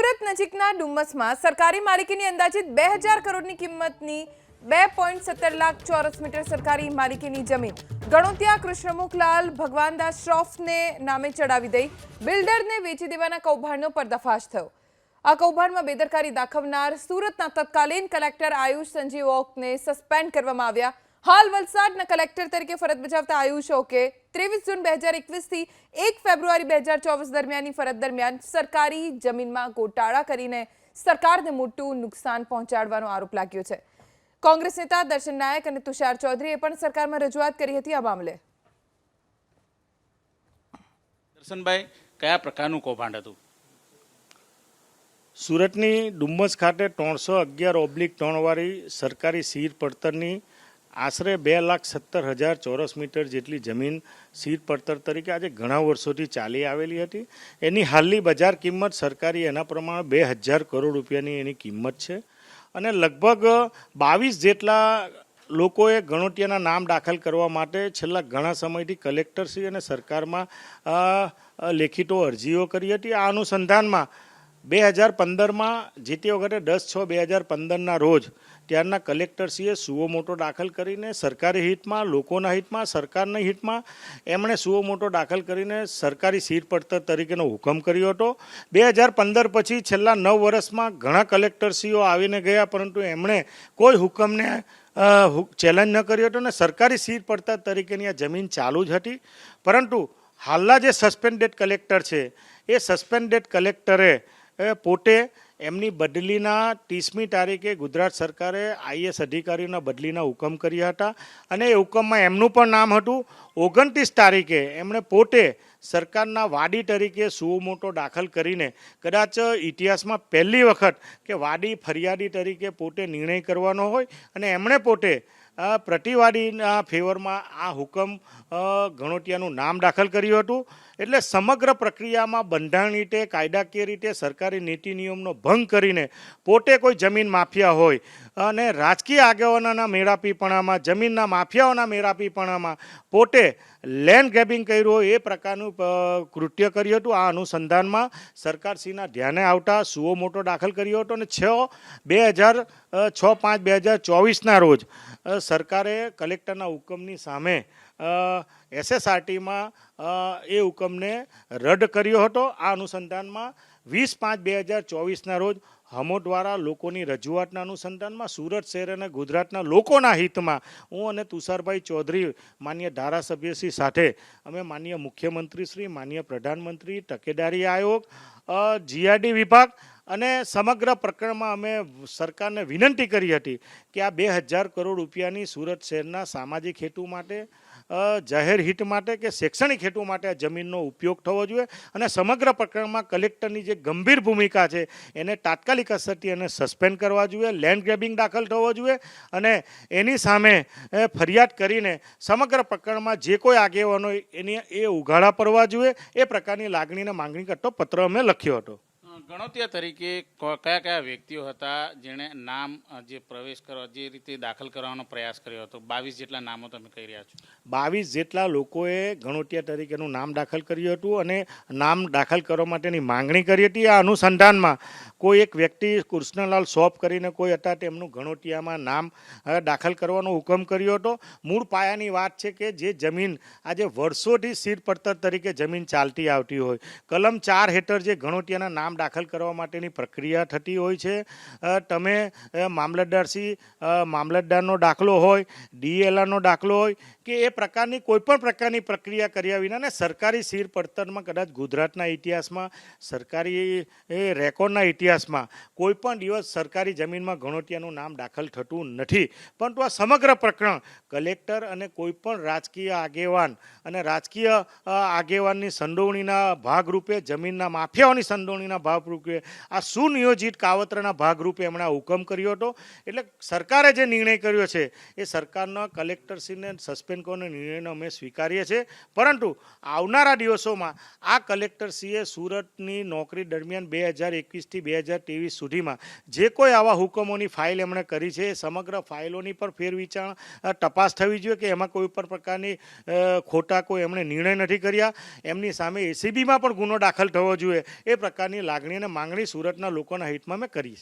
સુરત નજીકના ડુમ્મસમાં સરકારી માલિકીની અંદાજિત બે હજાર કરોડની કિંમતની બે પોઈન્ટ સત્તર લાખ ચોરસ મીટર સરકારી માલિકીની જમીન. ગણોતિયા કૃષ્ણમુખલાલ ભગવાનદાસ શ્રોફને નામે ચડાવી દઈ બિલ્ડરને વેચી દેવાના કૌભાંડનો પર્દાફાશ થયો. આ કૌભાંડમાં બેદરકારી દાખવનાર સુરતના તત્કાલીન કલેક્ટર આયુષ સંજીવ ઓકને સસ્પેન્ડ કરવામાં આવ્યા. હાલ વલસાડના કલેક્ટર તરીકે ફરજ બજાવતા આયુષ ઓકે ત્રેવીસ જૂન બે હજાર એકવીસથી એક ફેબ્રુઆરી બે હજાર ચોવીસ દરમિયાનની ફરજ દરમિયાન સરકારી જમીનમાં ગોટાળા કરીને સરકારને મોટું નુકસાન પહોંચાડવાનો આરોપ લાગ્યો છે. કોંગ્રેસ નેતા દર્શન નાયક અને તુષાર ચૌધરીએ પણ સરકારમાં રજૂઆત કરી હતી આ મામલે. દર્શનભાઈ કયા પ્રકારનું કૌભાંડ હતું? સુરતની ડુમ્મસ ખાતે ત્રણસો અગિયાર ઓબ્લિક ત્રણવાળી સરકારી સીર પડતરની આશરે બે લાખ સત્તર હજાર ચોરસ મીટર જેટલી જમીન સીર પડતર તરીકે આજે ઘણા વર્ષોથી ચાલી આવેલી હતી. એની હાલની બજાર કિંમત સરકારી એના પ્રમાણે બે હજાર કરોડ રૂપિયાની એની કિંમત છે. અને લગભગ બાવીસ જેટલા લોકોએ ગણોટિયાના નામ દાખલ કરવા માટે છેલ્લા ઘણા સમયથી કલેક્ટરશ્રી અને સરકારમાં લેખિતો અરજીઓ કરી હતી. આ અનુસંધાનમાં બે હજાર પંદરમાં જે તે વખતે દસ છ બે હજાર પંદરના રોજ ત્યારના કલેક્ટરશ્રીએ સુઓ મોટો દાખલ કરીને સરકારી હિતમાં, લોકોના હિતમાં, સરકારના હિતમાં એમણે સુઓ મોટો દાખલ કરીને સરકારી સીર પડતર તરીકેનો હુકમ કર્યો હતો. બે હજાર પંદર પછી છેલ્લા નવ વર્ષમાં ઘણા કલેક્ટરશ્રીઓ આવીને ગયા, પરંતુ એમણે કોઈ હુકમને ચેલેન્જ ન કર્યો હતો અને સરકારી સીર પડતર તરીકેની આ જમીન ચાલુ જ હતી. પરંતુ હાલના જે સસ્પેન્ડેડ કલેક્ટર છે, એ સસ્પેન્ડેડ કલેક્ટરે પોતે એમની બદલીના ત્રીસમી તારીખે ગુજરાત સરકારે આઈએસ અધિકારીઓના બદલીના હુકમ કર્યા હતા અને એ હુકમમાં એમનું પણ નામ હતું. ઓગણત્રીસ તારીખે એમણે પોતે સરકારના વાડી તરીકે સુઓ મોટો દાખલ કરીને કદાચ ઇતિહાસમાં પહેલી વખત કે વાડી ફરિયાદી તરીકે પોતે નિર્ણય કરવાનો હોય અને એમણે પોતે પ્રતિવાદીના ફેવરમાં આ હુકમ ઘણોટિયાનું નામ દાખલ કર્યું હતું. એટલે સમગ્ર પ્રક્રિયામાં બંધારણ રીતે, કાયદાકીય રીતે, સરકારી નીતિ નિયમનો ભંગ કરીને પોતે કોઈ જમીન માફિયા હોય અને રાજકીય આગેવાનોના મેળાપીપણામાં, જમીનના માફિયાઓના મેળાપીપણામાં પોતે લેન્ડ ગ્રેબિંગ કર્યું હોય એ પ્રકારનું કૃત્ય કર્યું હતું. આ અનુસંધાનમાં સરકારશ્રીના ધ્યાને આવતા સુઓ મોટો દાખલ કર્યો હતો અને છ બે હજાર છ પાંચ બે હજાર ચોવીસના રોજ સરકારે કલેક્ટરના હુકમની સામે એસએસઆરટીમાં એ હુકમને રદ કર્યો હતો. આ અનુસંધાનમાં વીસ પાંચ બે હજાર ચોવીસના રોજ હમો દ્વારા લોકોની રજૂઆતના અનુસંધાનમાં સુરત શહેર અને ગુજરાતના લોકોના હિતમાં હું અને તુષારભાઈ ચૌધરી માન્ય ધારાસભ્યશ્રી સાથે, અમે માન્ય મુખ્યમંત્રીશ્રી માન્ય પ્રધાનમંત્રી, તકેદારી આયોગ જીઆરડી વિભાગ અને સમગ્ર પ્રકરણમાં અમે સરકારને વિનંતી કરી હતી કે આ બે હજાર કરોડ રૂપિયાની સુરત શહેરના સામાજિક હેતુ માટે જાહેર હિત માટે કે શૈક્ષણિક હેતુ માટે આ જમીનનો ઉપયોગ થવો જોઈએ અને સમગ્ર પ્રકરણમાં કલેક્ટરની જે ગંભીર ભૂમિકા છે એને તાત્કાલિક અસરથી એને સસ્પેન્ડ કરવા જોઈએ, લેન્ડ ગ્રેબિંગ દાખલ થવો જોઈએ અને એની સામે ફરિયાદ કરીને સમગ્ર પ્રકરણમાં જે કોઈ આગેવાનો એની, એ ઉઘાડા પડવા જોઈએ, એ પ્રકારની લાગણીને માંગણી કરતો પત્ર અમે લખ્યો હતો. ગણોતિયા તરીકે કયા કયા વ્યક્તિઓ હતા, જેણે નામ જે પ્રવેશ કરવા, જે રીતે દાખલ કરવાનો પ્રયાસ કર્યો હતો? બાવીસ જેટલા નામો તમે કહી રહ્યા છો. બાવીસ જેટલા લોકોએ ગણોટિયા તરીકેનું નામ દાખલ કર્યું હતું અને નામ દાખલ કરવા માટેની માંગણી કરી હતી. આ અનુસંધાનમાં કોઈ એક વ્યક્તિ કૃષ્ણલાલ સોપ કરીને કોઈ હતા, તેમનું ગણોટિયામાં નામ દાખલ કરવાનો હુકમ કર્યો હતો. મૂળ પાયાની વાત છે કે જે જમીન આજે વર્ષોથી સીટ પડતર તરીકે જમીન ચાલતી આવતી હોય. કલમ ચાર હેઠળ જે ગણોટિયાના નામ દાખલ કરવા માટેની પ્રક્રિયા થતી હોય છે. તમે મામલતદારશ્રી મામલતદારનો દાખલો હોય, ડીએલઆરનો દાખલો હોય, કે એ પ્રકારની કોઈપણ પ્રકારની પ્રક્રિયા કર્યા વિના ને સરકારી શિર પડતરમાં કદાચ ગુજરાતના ઇતિહાસમાં, સરકારી રેકોર્ડના ઇતિહાસમાં કોઈપણ દિવસ સરકારી જમીનમાં ગણોટિયાનું નામ દાખલ થતું નથી. પરંતુ આ સમગ્ર પ્રકરણ કલેક્ટર અને કોઈપણ રાજકીય આગેવાન અને રાજકીય આગેવાનની સંડોવણીના ભાગરૂપે જમીનના માફિયાઓની સંડોવણીના ભાગરૂપે આ સુનિયોજિત કાવતરાના ભાગરૂપે એમણે હુકમ કર્યો હતો. એટલે સરકારે જે નિર્ણય કર્યો છે, એ સરકારના કલેક્ટરશ્રીને સસ્પેન્ડ કરવાનો નિર્ણયનો અમે સ્વીકારીએ છીએ. પરંતુ આવનારા દિવસોમાં આ કલેક્ટરશ્રીએ સુરતની નોકરી દરમિયાન બે હજાર એકવીસથી બે હજાર ત્રેવીસ સુધીમાં જે કોઈ આવા હુકમોની ફાઇલ એમણે કરી છે, એ સમગ્ર ફાઇલોની પર ફેરવિચાર તપાસ થવી જોઈએ કે એમાં કોઈ પણ પ્રકારની ખોટા કોઈ એમણે નિર્ણય નથી કર્યા. એમની સામે એસીબીમાં પણ ગુનો દાખલ થવો જોઈએ. એ પ્રકારની લાગણી અને માંગણી સુરતના લોકોના હિતમાં મેં કરી છે.